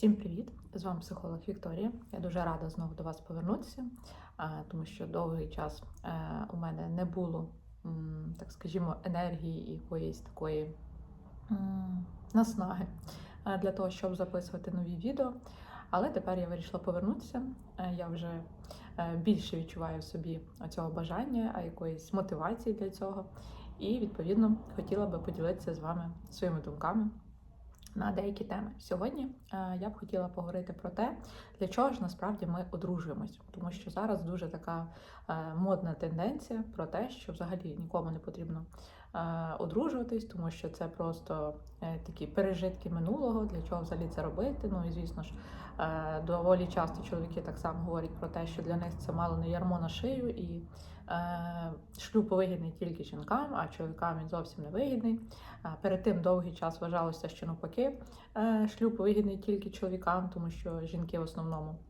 Всім привіт! З вами психолог Вікторія. Я дуже рада знову до вас повернутися, тому що довгий час е, у мене не було, так скажімо, енергії і якоїсь такої наснаги е, для того, щоб записувати нові відео. Але тепер я вирішила повернутися. Е, Я вже більше відчуваю в собі цього бажання, а якоїсь мотивації для цього. І відповідно хотіла би поділитися з вами своїми думками на деякі теми. Сьогодні е, я б хотіла поговорити про те, для чого ж насправді ми одружуємось, тому що зараз дуже така е, модна тенденція про те, що взагалі нікому не потрібно одружуватись, тому що це просто е, такі пережитки минулого, для чого взагалі це робити. Ну і звісно ж, е, доволі часто чоловіки так само говорять про те, що для них це мало не ярмо на шию, і е, шлюб вигідний тільки жінкам, а чоловікам він зовсім не вигідний. Перед тим довгий час вважалося, що навпаки е, шлюб вигідний тільки чоловікам, тому що жінки в основному е,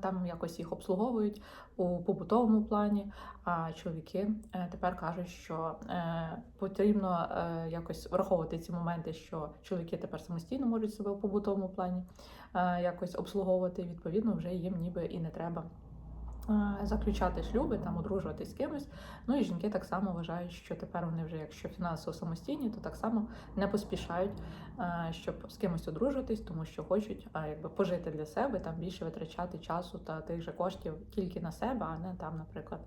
там якось їх обслуговують у побутовому плані. А чоловіки е, тепер кажуть, що е, потрібно е, якось враховувати ці моменти, що чоловіки тепер самостійно можуть себе у побутовому плані е, якось обслуговувати. Відповідно, вже їм ніби і не треба. Заключати шлюби, там одружуватись з кимось. Ну і жінки так само вважають, що тепер вони вже, якщо фінансово самостійні, то так само не поспішають, щоб з кимось одружуватись, тому що хочуть якби пожити для себе, там більше витрачати часу та тих же коштів тільки на себе, а не там, наприклад,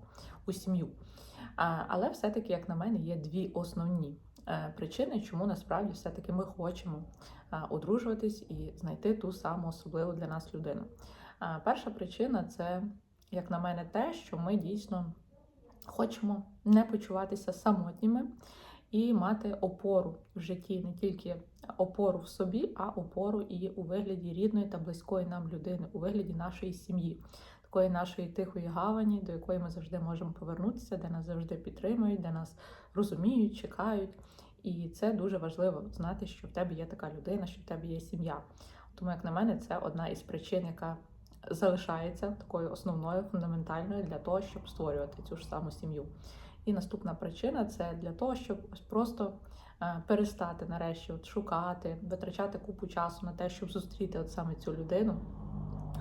у сім'ю. Але все-таки, як на мене, є дві основні е, причини, чому насправді все-таки ми хочемо одружуватись і знайти ту саму особливу для нас людину. Перша причина це, як на мене, те, що ми дійсно хочемо не почуватися самотніми і мати опору в житті, не тільки опору в собі, а опору і у вигляді рідної та близької нам людини, у вигляді нашої сім'ї, такої нашої тихої гавані, до якої ми завжди можемо повернутися, де нас завжди підтримують, де нас розуміють, чекають. І це дуже важливо знати, що в тебе є така людина, що в тебе є сім'я. Тому, як на мене, це одна із причин, яка залишається такою основною, фундаментальною для того, щоб створювати цю ж саму сім'ю. І наступна причина це для того, щоб ось просто е, перестати нарешті от шукати, витрачати купу часу на те, щоб зустріти от саме цю людину,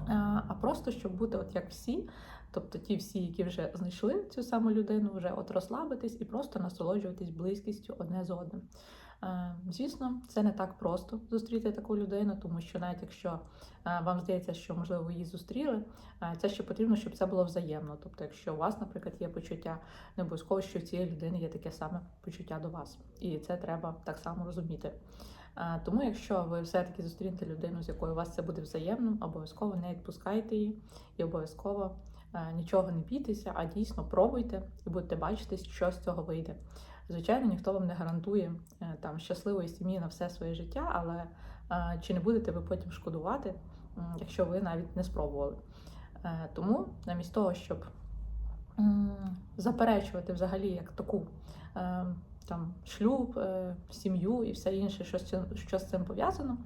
Е, а просто щоб бути от як всі, тобто ті всі, які вже знайшли цю саму людину, вже от розслабитись і просто насолоджуватись близькістю одне з одним. Е, Звісно, це не так просто зустріти таку людину, тому що навіть якщо е, вам здається, що можливо ви її зустріли, е, це ще потрібно, щоб це було взаємно. Тобто, якщо у вас, наприклад, є почуття, не обов'язково, що в цієї людини є таке саме почуття до вас, і це треба так само розуміти. Тому, якщо ви все-таки зустрінете людину, з якою у вас це буде взаємно, обов'язково не відпускайте її і обов'язково нічого не бійтеся, а дійсно пробуйте і будете бачити, що з цього вийде. Звичайно, ніхто вам не гарантує е, там щасливої сім'ї на все своє життя, але е, чи не будете ви потім шкодувати, якщо ви навіть не спробували. Е, Тому, замість того, щоб заперечувати взагалі як таку там шлюб, сім'ю і все інше, що з цим, пов'язано,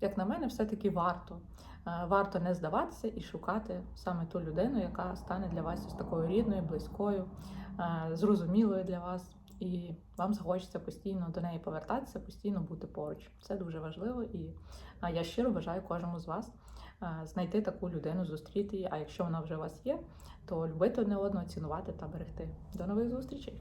як на мене, все-таки варто. Е, Варто не здаватися і шукати саме ту людину, яка стане для вас ось такою рідною, близькою, е, зрозумілою для вас, і вам захочеться постійно до неї повертатися, постійно бути поруч. Це дуже важливо, і я щиро бажаю кожному з вас е, знайти таку людину, зустріти її. А якщо вона вже у вас є, то любити одне одного, цінувати та берегти. До нових зустрічей!